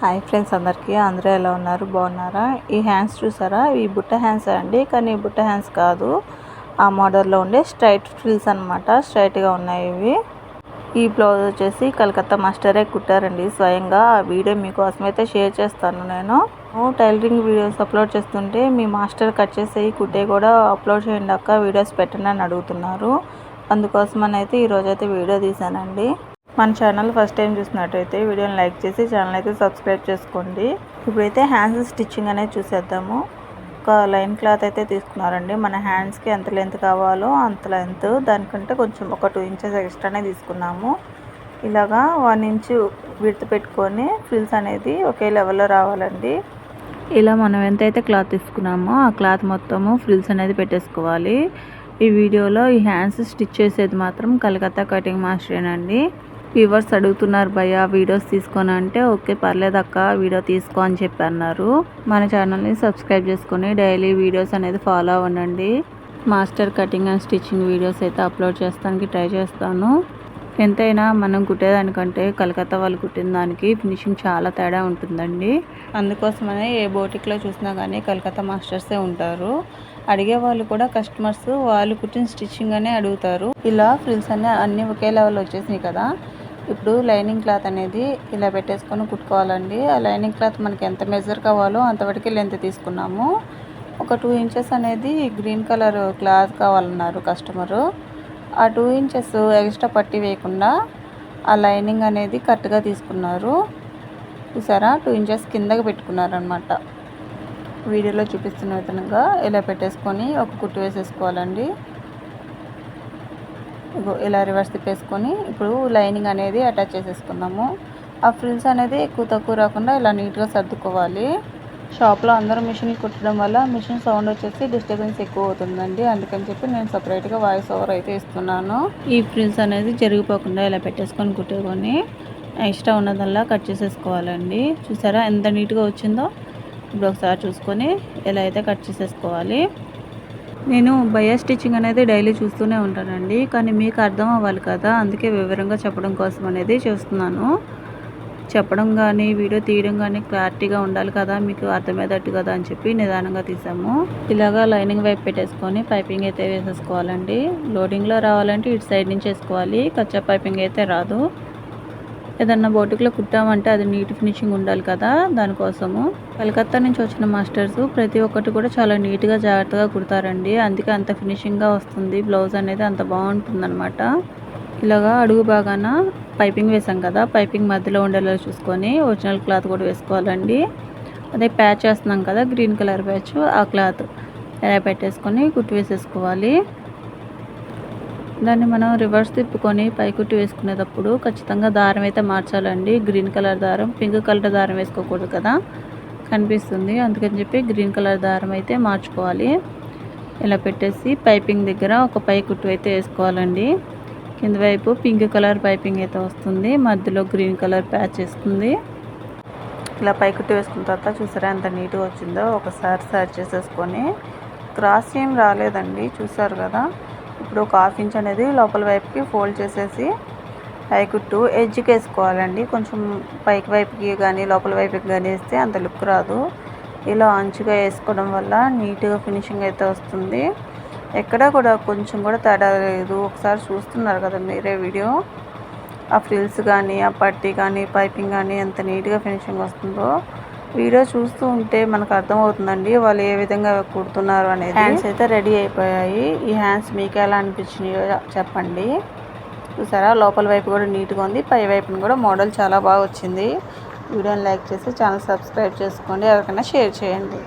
Hi friends అందరికీ. అందరూ ఎలా ఉన్నారు? బాగున్నారా? ఈ హ్యాండ్స్ చూసారా? ఈ బుట్ట హ్యాండ్స్ అండి. కానీ ఈ బుట్ట హ్యాండ్స్ కాదు. ఆ మోడల్లో ఉండే స్ట్రైట్ ఫ్రిల్స్ అనమాట స్ట్రైట్గా ఉన్నాయి ఇవి. ఈ బ్లౌజ్ వచ్చేసి కలకత్తా మాస్టరే కుట్టారండి. స్వయంగా ఆ వీడియో మీకోసం అయితే షేర్ చేస్తాను నేను. టైలరింగ్ వీడియోస్ అప్లోడ్ చేస్తుంటే మీ మాస్టర్ కట్ చేసి కుట్టే కూడా అప్లోడ్ చేయండి అక్క. వీడియోస్ పెట్టండి అని అడుగుతున్నారు. అందుకోసమని అయితే ఈరోజైతే వీడియో తీశానండి. మన ఛానల్ ఫస్ట్ టైం చూసినట్టయితే వీడియోని లైక్ చేసి ఛానల్ అయితే సబ్స్క్రైబ్ చేసుకోండి. ఇప్పుడైతే హ్యాండ్స్ స్టిచ్చింగ్ అనేది చూసేద్దాము. ఒక లైన్ క్లాత్ అయితే తీసుకున్నారండి. మన హ్యాండ్స్కి ఎంత లెంత్ కావాలో అంత లెంత్ దానికంటే కొంచెం ఒక టూ ఇంచెస్ ఎక్స్ట్రానే తీసుకున్నాము. ఇలాగా వన్ ఇంచ్ విడత పెట్టుకొని ఫ్రిల్స్ అనేది ఒకే లెవెల్లో రావాలండి. ఇలా మనం ఎంతైతే క్లాత్ తీసుకున్నామో ఆ క్లాత్ మొత్తము ఫ్రిల్స్ అనేది పెట్టేసుకోవాలి. ఈ వీడియోలో ఈ హ్యాండ్స్ స్టిచ్ చేసేది మాత్రం కలకత్తా కటింగ్ మాస్టరేనండి వ్యూవర్స్ అడుగుతున్నారు భయ్య వీడియోస్ తీసుకొని? అంటే ఓకే పర్లేదు అక్క వీడియో తీసుకో అని చెప్పి అన్నారు మన ఛానల్ని సబ్స్క్రైబ్ చేసుకొని డైలీ వీడియోస్ అనేది ఫాలో అవ్వండి master cutting and stitching videos అయితే అప్లోడ్ చేస్తానికి ట్రై చేస్తాను. ఎంతైనా మనం కుట్టేదానికంటే కలకత్తా వాళ్ళు కుట్టిన దానికి ఫినిషింగ్ చాలా తేడా ఉంటుందండి. అందుకోసమనే ఏ బోటిక్లో చూసినా కానీ కలకత్తా మాస్టర్సే ఉంటారు. అడిగే వాళ్ళు కూడా కస్టమర్స్ వాళ్ళు కుట్టిన స్టిచ్చింగ్ అనే అడుగుతారు. ఇలా ఫ్రిల్స్ అన్నీ అన్నీ ఒకే లెవెల్ వచ్చేసినాయి కదా. ఇప్పుడు లైనింగ్ క్లాత్ అనేది ఇలా పెట్టేసుకొని కుట్టుకోవాలండి. ఆ లైనింగ్ క్లాత్ మనకి ఎంత మెజర్ కావాలో అంతవరకు లెంత్ తీసుకున్నాము. ఒక టూ ఇంచెస్ అనేది గ్రీన్ కలర్ క్లాత్ కావాలన్నారు కస్టమరు. ఆ టూ ఇంచెస్ ఎక్స్ట్రా పట్టి వేయకుండా ఆ లైనింగ్ అనేది కరెక్ట్గా తీసుకున్నారు. చూసారా? టూ ఇంచెస్ కిందకి పెట్టుకున్నారనమాట వీడియోలో చూపిస్తున్న విధంగా ఇలా పెట్టేసుకొని ఒక కుట్టు వేసేసుకోవాలండి. ఇలా రివర్స్ తిప్పేసుకొని ఇప్పుడు లైనింగ్ అనేది అటాచ్ చేసేసుకుందాము. ఆ ఫ్రిల్స్ అనేది ఎక్కువ తక్కువ రాకుండా ఇలా నీట్గా సర్దుకోవాలి. షాప్లో అందరూ మిషన్ కుట్టడం వల్ల మిషన్ సౌండ్ వచ్చేసి డిస్టర్బెన్స్ ఎక్కువ అవుతుందండి. అందుకని చెప్పి నేను సపరేట్గా వాయిస్ ఓవర్ అయితే ఇస్తున్నాను. ఈ ఫ్రిల్స్ అనేది జరిగిపోకుండా ఇలా పెట్టేసుకొని కుట్టుకొని ఎక్స్ట్రా ఉన్నదల్లా కట్ చేసేసుకోవాలండి. చూసారా ఎంత నీట్గా వచ్చిందో? ఇప్పుడు ఒకసారి చూసుకొని ఎలా అయితే కట్ చేసేసుకోవాలి. నేను బయో స్టిచ్చింగ్ అనేది డైలీ చూస్తూనే ఉంటానండి. కానీ మీకు అర్థం అవ్వాలి కదా అందుకే వివరంగా చెప్పడం కోసం అనేది చూస్తున్నాను. చెప్పడం కానీ వీడియో తీయడం కానీ క్లారిటీగా ఉండాలి కదా మీకు అర్థమయ్యేటట్టు కదా అని చెప్పి నిదానంగా తీసాము. ఇలాగా లైనింగ్ వైపు పెట్టేసుకొని పైపింగ్ అయితే వేసేసుకోవాలండి. లోడింగ్లో రావాలంటే ఇటు సైడ్ నుంచి వేసుకోవాలి. కచ్చా పైపింగ్ అయితే రాదు. ఏదన్నా బోటిక్లో కుట్టామంటే అది నీట్ ఫినిషింగ్ ఉండాలి కదా దానికోసము. కలకత్తా నుంచి వచ్చిన మాస్టర్స్ ప్రతి ఒక్కటి కూడా చాలా నీట్గా జాగ్రత్తగా కుడతారండి. అందుకే అంత ఫినిషింగ్గా వస్తుంది. బ్లౌజ్ అనేది అంత బాగుంటుందన్నమాట. ఇలాగా అడుగు బాగాన పైపింగ్ వేసాం కదా పైపింగ్ మధ్యలో ఉండేలా చూసుకొని ఒరిజినల్ క్లాత్ కూడా వేసుకోవాలండి. అదే ప్యాచ్ వేస్తున్నాం కదా గ్రీన్ కలర్ ప్యాచ్ ఆ క్లాత్ ఎలా పెట్టేసుకొని కుట్టి వేసేసుకోవాలి. దాన్ని మనం రివర్స్ తిప్పుకొని పైకుట్టి వేసుకునేటప్పుడు ఖచ్చితంగా దారం అయితే మార్చాలండి. గ్రీన్ కలర్ దారం పింక్ కలర్ దారం వేసుకోకూడదు కదా. కనిపిస్తుంది. అందుకని చెప్పి గ్రీన్ కలర్ దారం అయితే మార్చుకోవాలి. ఇలా పెట్టేసి పైపింగ్ దగ్గర ఒక పైకుట్టు అయితే వేసుకోవాలండి. కింద వైపు పింక్ కలర్ పైపింగ్ అయితే వస్తుంది. మధ్యలో గ్రీన్ కలర్ ప్యాచ్ వేస్తుంది. ఇలా పైకుట్టు వేసుకున్న తర్వాత చూసారా ఎంత నీట్గా వచ్చిందో? ఒకసారి సర్చ్ చేసేసుకొని. క్రాస్ ఏం రాలేదండి. చూసారు కదా? ఇప్పుడు ఒక హాఫ్ ఇంచ్ అనేది లోపల వైపుకి ఫోల్డ్ చేసేసి పైకుట్టు ఎడ్జ్కి వేసుకోవాలండి. కొంచెం పైకి వైపుకి కానీ లోపల వైపుకి కానీ వేస్తే అంత లుక్ రాదు. ఇలా అంచుగా వేసుకోవడం వల్ల నీట్గా ఫినిషింగ్ అయితే వస్తుంది. ఎక్కడ కూడా కొంచెం కూడా తేడా లేదు. ఒకసారి చూస్తున్నారు కదా మీరే వీడియో. ఆ ఫ్రిల్స్ కానీ ఆ పట్టీ కానీ పైపింగ్ కానీ ఎంత నీట్గా ఫినిషింగ్ వస్తుందో. వీడియో చూస్తూ ఉంటే మనకు అర్థమవుతుందండి వాళ్ళు ఏ విధంగా కుడుతున్నారు అనేది. హ్యాండ్స్ అయితే రెడీ అయిపోయాయి. ఈ హ్యాండ్స్ మీకు ఎలా అనిపించినాయో చెప్పండి. చూసారా? లోపల వైపు కూడా నీట్గా ఉంది. పై వైపున కూడా మోడల్ చాలా బాగా వచ్చింది. వీడియోని లైక్ చేసి ఛానల్ సబ్స్క్రైబ్ చేసుకోండి. ఎవరికైనా షేర్ చేయండి.